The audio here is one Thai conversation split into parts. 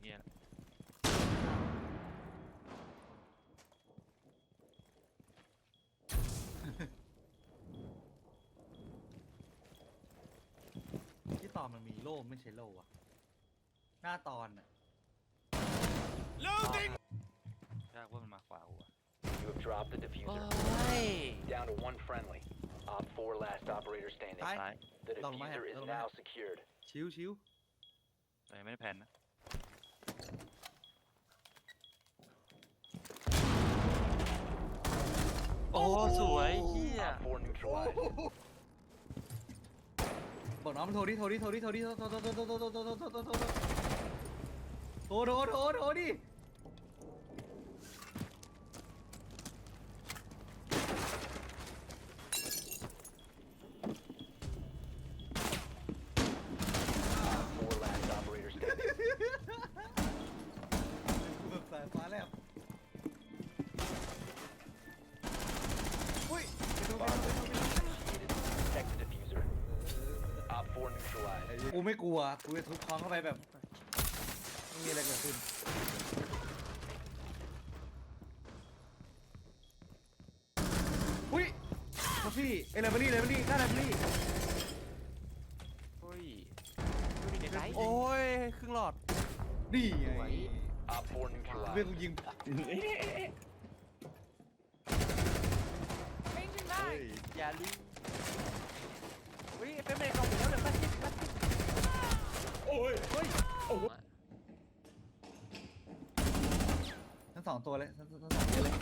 อย่างเงี้ยที่ตอนมันมีโล่ไม่ใช่โล่อะหน้าตอนอะยากว่ามันมาขวากูอะ You have dropped the โอ้ diffuser. ย Down to one friendly. Op 4 last operator standing. ตายซ้าย The Long man, diffuser is long now man. secured. ชิวชิวแต่ยังไม่ได้แผนนะ อ้สวยเฮีย Op 4 neutralized. บอกน้องมันโทรดิโทรดิโทรดิโทรดิโทรโทรโทรโทรโทรโทรโทรโทรโทรโทรโทรโทรโทรโทรโทรดิ ไม่กลัว กูจะทุบท้องเข้าไปแบบไม่มีอะไรเกิดขึ้น อุ้ยคอฟฟี่เอเลเวอรี่เลเวอรี่ก้าเลเวอรี่ เฮ้ยดูดิไกลโอ้ยครึ่งหลอด นี่ไง Op 4 เพื่อน neutralized. กูยิงอย่าลืมเฮ้ยเป็นเมย์เขาไปแล้วเหลือแป๊บนิดแป๊บนิด ทั้งสองตัวเลยทั้งทั้งทั้งสองตัวเลย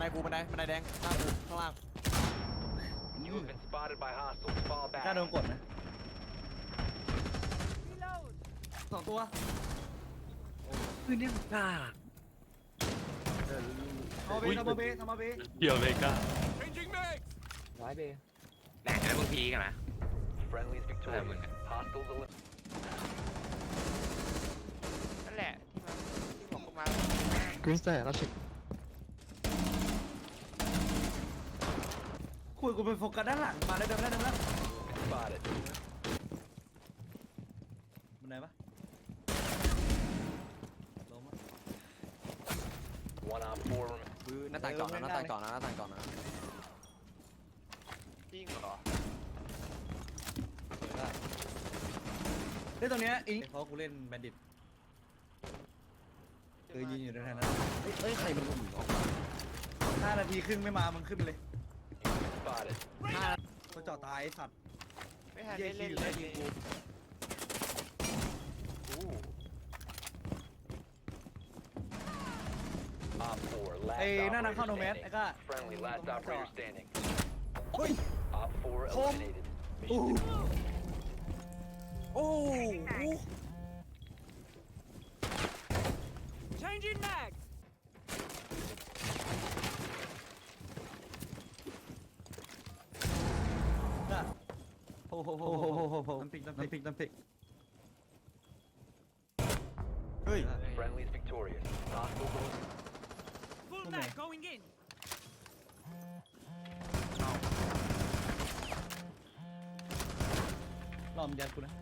นายกูบันไดบันไดแดงข้างกูข้างล่าง You have been spotted by hostiles. Fall กล้า back. โดนกดนะสองตัวคือเนี่ยกล้าทำ มาเบทำมาเบทำมาเบเดี๋ยวเลยกล้าร้อยเบย์แหลกแล้วมึงพีกันนะ Friendly's victorious. Whatever. Hostiles eliminated. นั่นแหละที่มันที่บอกกูมาคุยกูไปโฟกัสด้านหลังมาแล้วเดินมาแล้วเดินมาแล้ว Spotted. มันไหนปะลงมา One op 4 remains. คือหน้าต่างก่อนนะหน้าต่างก่อนนะหน้าต่างก่อนนะจริงเหรอเล่นตรงเนี้ยอิงเพราะกูเล่นแบนดิตเออยืนอยู่ในนั้นนะเฮ้ยเฮ้ยใครมันหมุนออกมาห้านาทีครึ่งไม่มามึงขึ้นไปเลย Spotted. เขาจ่อตายไอ้สัตว์ไม่ทันได้เล่นเลย ไอ้นั่นน่ะ operator เข้าโนแมส standing. ไอ้ก็ Friendly last ตรงนั้นจ่อ operator standing. เฮ้ย Op 4 Home. eliminated. โอ้ Mission โหโอ้โหน่ะโอ้โหโอ้โหโอ้โหโอ้โหน้ำพริกน้ำพริกน้ำพริกเฮ้ย Friendly's victorious. Hostile goals. Full Come mag here. going in. รอมนยันกูนะ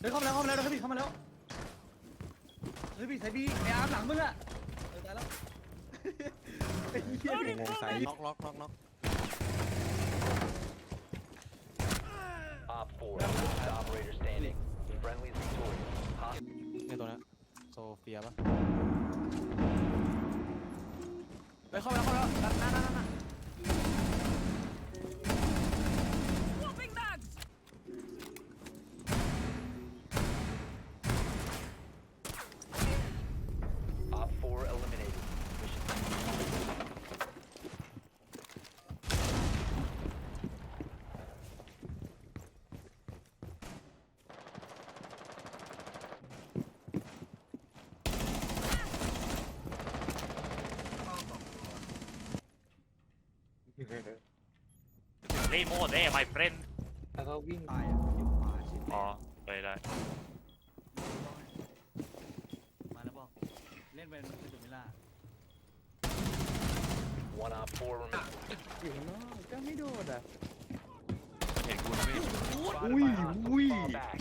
เดินเข้ามาแล้วเข้ามาแล้วเดินเข้ามาเข้ามาแล้วเฮ้ยพี่ใส่บีไอ้อาร์มหลังมึงอะเออตายแล้ว ไอ้เหี้ยงงใส่ล็อกล็อกล็อกล็อก Op 4 last operator standing. Friendly's victorious. Hostile ในตัวนี้โซเฟียปะ ไปเข้าไปแล้วเข้าไปแล้วนั่นนั่นนั่น เล่โม่เด้ my friend แล้วก็วิ่งตายอะอยู่ขวาชิดอ๋อไปได้ มาแล้วบอก เล่นเป็นคือจุมิล่า4 remaining. อยู่ข้างนอกก็ไม่โดดอะ เห็นกูนะพี่ Spotted by hostiles. Fall back.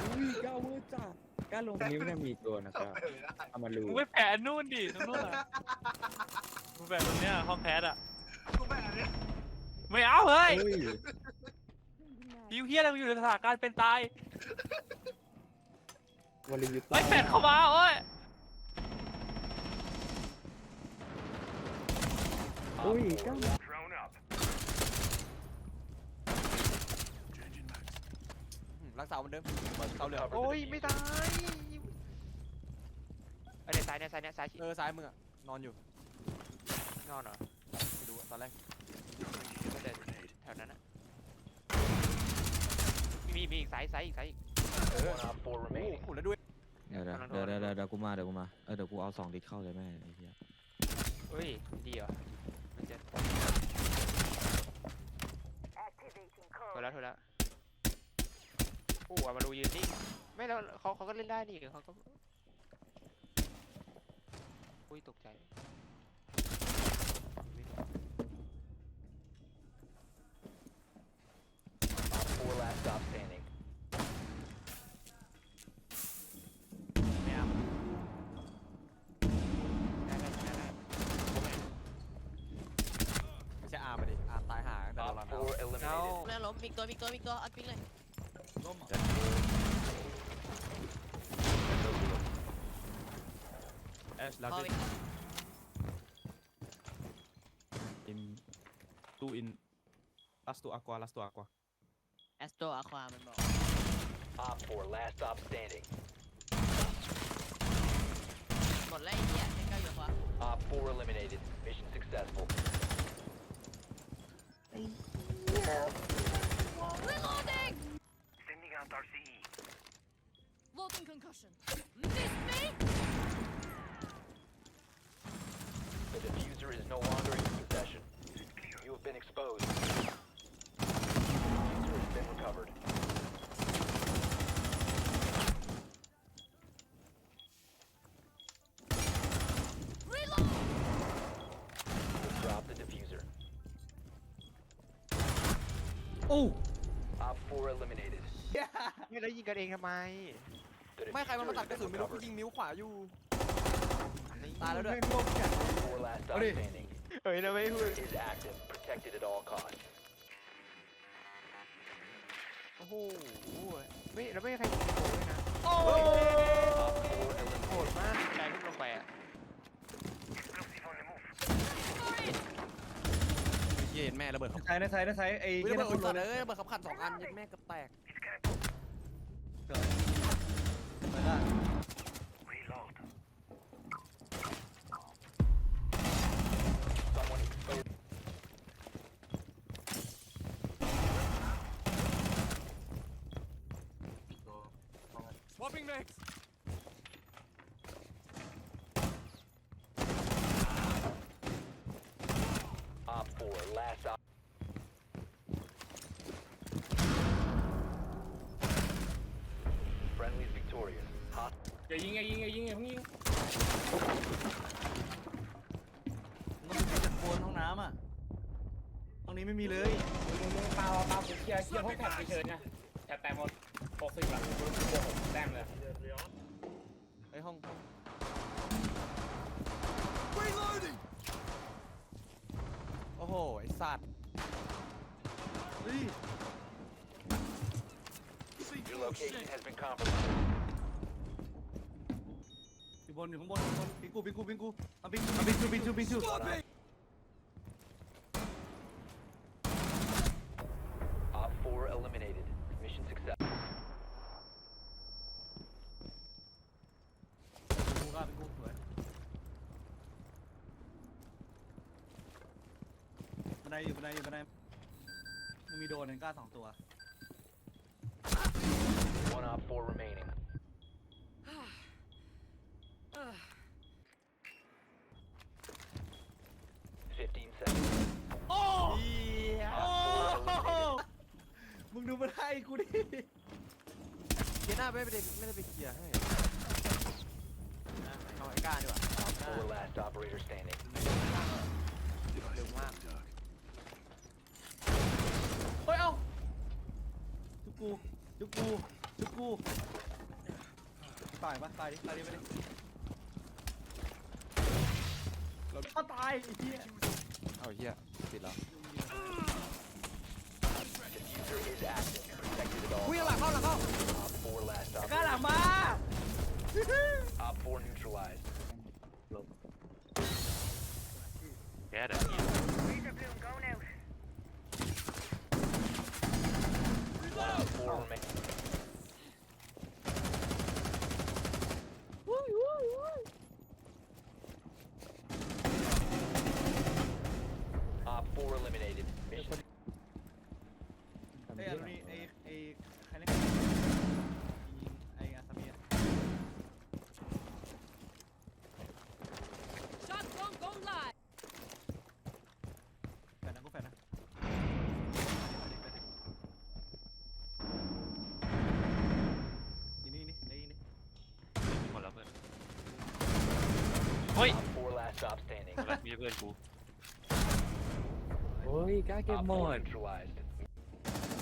อุ้ยก้าวมือจ้าก้าลงตรงนี้ไม่ได้มีตัวนะครับเอามาลูมึงไปแผนนู่นดิตรงนู่นอะมึงแผนตรงเนี้ยห้องแคสอะ ไม่เอาเฮ้ยเฮ้ยยิวเฮียอะไรมึงอยู่ในสถานการณ์เป็นตายวอลยุทธ์ไอ้ยแผนเข้ามาโอ้ยอุ้ยก้าวอืมรักษาเหมือนเดิมเสาเหลือง Cover the โอ้ยไม่ diffuser. ตายเอ้ยในซ้ายในซ้ายในซ้ายเออซ้ายมึงอะนอนอยู่นอนเหรอไม่รู้อะ ตอนแรกก็แต่แถวนั้นนะมีมีอีกซ้ายซ้ายอีกซ้ายอีก One op 4โอ้ remaining. โหแล้วด้วย เดี๋ยวเดี๋ยวเดี๋ยวเดี๋ยวเดี๋ยวเดี๋ยวกูมาเดี๋ยวกูมาเออเดี๋ยวกูเอาสองดิสเข้าเลยแม่ไอ้เหี้ยเฮ้ย ดีเหรอมันจะโทรแล้วโทรแล้วโอ้อามาดูยืนนี่ไม่แล้วเขาเขาก็เล่นได้นี่เขาก็อุ้ยตกใจ เรา Op ลัง4 eliminated. แม่ล้มมีตัวมีตัวมีตัวอัดปิ้งเลยล้มเหรอเอสแล้วพอก็ไปอินตูอินลัสตูอากวาลัสตูอากวาแอสโตอะความันบอก Op 4 last stop standing. Loading concussion. Miss me? The diffuser is no longer in your possession. You have been exposed. Diffuser has been recovered. Reload! You've dropped the diffuser. โอ้ Op 4 eliminated. ไม่แล้วยิงกันเองทำไม The ไม่ใครมันมา diffuser ตัด has กระสุน been ไม่รู้กู recovered. ยิงนิ้วขวาอยู่นี่ตายแล้วด้วย ไม่ล้มเนี่ย4 last stop Ready. standing. เฮ้ยเราไม่พูด Is active. Protected at all costs. โอ้โหไม่เราไม่มีใครยิงโกเลยนะ Op 4โหด eliminated. มากใจพุ่งลงไปอะเหี้ยเห็นแม่ระเบิดขับในไซด์ในไซด์ในไซด์ไอ้เฮ้ยเหี้ยระเบิดนั่นอุคนตรส่าถห์เอ้ยระเบิดขับขันสองอันยัดแม่เกับแตกเกิ ไปได้ Someone exposed. swapping next Op 4 last op. Friendly's victorious. Hot อ ย่ายิงอย่ายิงอย่ายิงอย่าเพิ่งยิงมันเป็นตะโกนห้องน้ำอะ ห้องนี้ไม่มีเลยมึงมึงเปล่าเปล่ากูเคลียร์เคลียร์พวกแท็บเฉยๆนะแท็บแตกหมดหกสิบหลังกูเจอผมแต้มเลยไอ้ห้องห้องโอ้โห ไอ้สัตว์เฮ้ย Your location has been compromised. อยู่บนอยู่ข้างบนข้างบนปิงกูปิงกูปิงกูเอาปิงเอาปิงชูปิงชูปิงชู One op. Op 4 eliminated. Mission success. ปิงกูก็ปิงกูสวยบันไดอยู่บันไดอยู่บันไดมึงมีโดนเห็นกล้าสองตัว One op 4 remaining. Fifteen seconds. โอ้เหี้ย Op 4 eliminated. มึงดูบันไดกูดิเคลียร์หน้าไม่ได้ไม่ได้ไปเคลียร์ให้นะเอาไอ้ก้าดีกว่าเอาหน้า4 last operator standing. เร็วมากเฮ้ยเอ้าจุกกูจุกกูจุกกูตายปะตายดิตายดิไปดิ เอาตายไอ้เหี้ยเอาเฮียติดแล้ว Diffuser is active. Protected at all. อุ้ยหลังเข้าหลังเข้า Op 4 last กล้าหลัง operator. มา Op 4 neutralized. แก๊สอะ One Op 4 remaining. Op 4 eliminated. Mission ไอ้อันนี้ไอ้ไอ้ใครเล่นยิงไอ้อาซามิอะ Shotgun go live. แฟนนะกูแฟนนะยิงนี่นี่ไอ้ยิงนี่ หมดแล้วเพื่อนเฮ้ย Op 4 last stop standing. แล้วมีเพื่อนกูโอ้ยกล้าเก็บ Op หม4ด neutralized.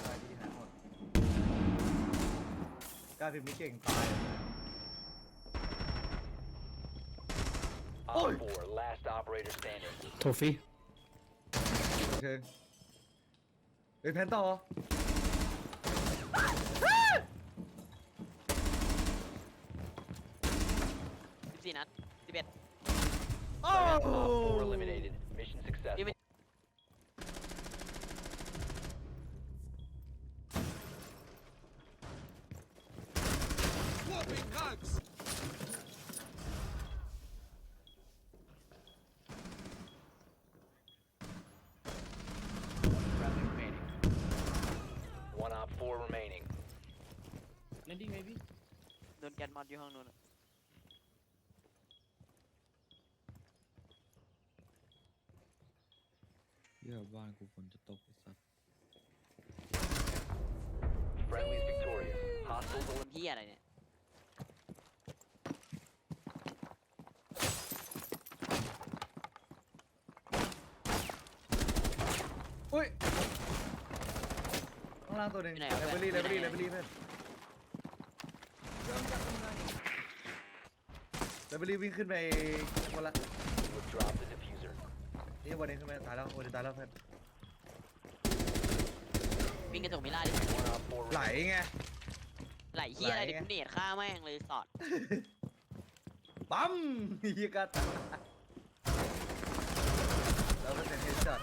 ตายดีหายหมดกล้าพิมพ์นี่เก่งตาย Op 4 last operator standing. โทฟี่เชิงเป็นแพนต่อ14นัด11โอ้ Op 4 eliminated. Mission successful. Even- Friendly remaining. One Op 4 remaining. นั่นดิ้งไงพี่ โดนแกน มอดอยู่ห้องนู้นอะเฮียบ้านกูฝนจะตกไอ้สัส Friendly is victorious. Hostiles ค eliminated. นที่อะไรเนี่ย อุ้ยข้างล่างตัวหนึ่งอยู่ไหนเลวะเวอรี่เพื่เลอนเวอรี่อยู่เลไหนเวอรี่เพื่อน เลเวอรี่วิ่งขึ้นไปบนละ You have dropped the diffuser. นี่บนนี้ขึ้นไปตายแล้วโอ้ยตายแล้วเพื่อนวิ่งกระจกมิล่าดิ One Op 4ไหล remaining. ไง ไหลเฮียอะไรไหลดิไงกูเนตฆ่าแม่งเลยสอดปั๊มเฮียกัดแล้วก็เป็นเฮดช็อต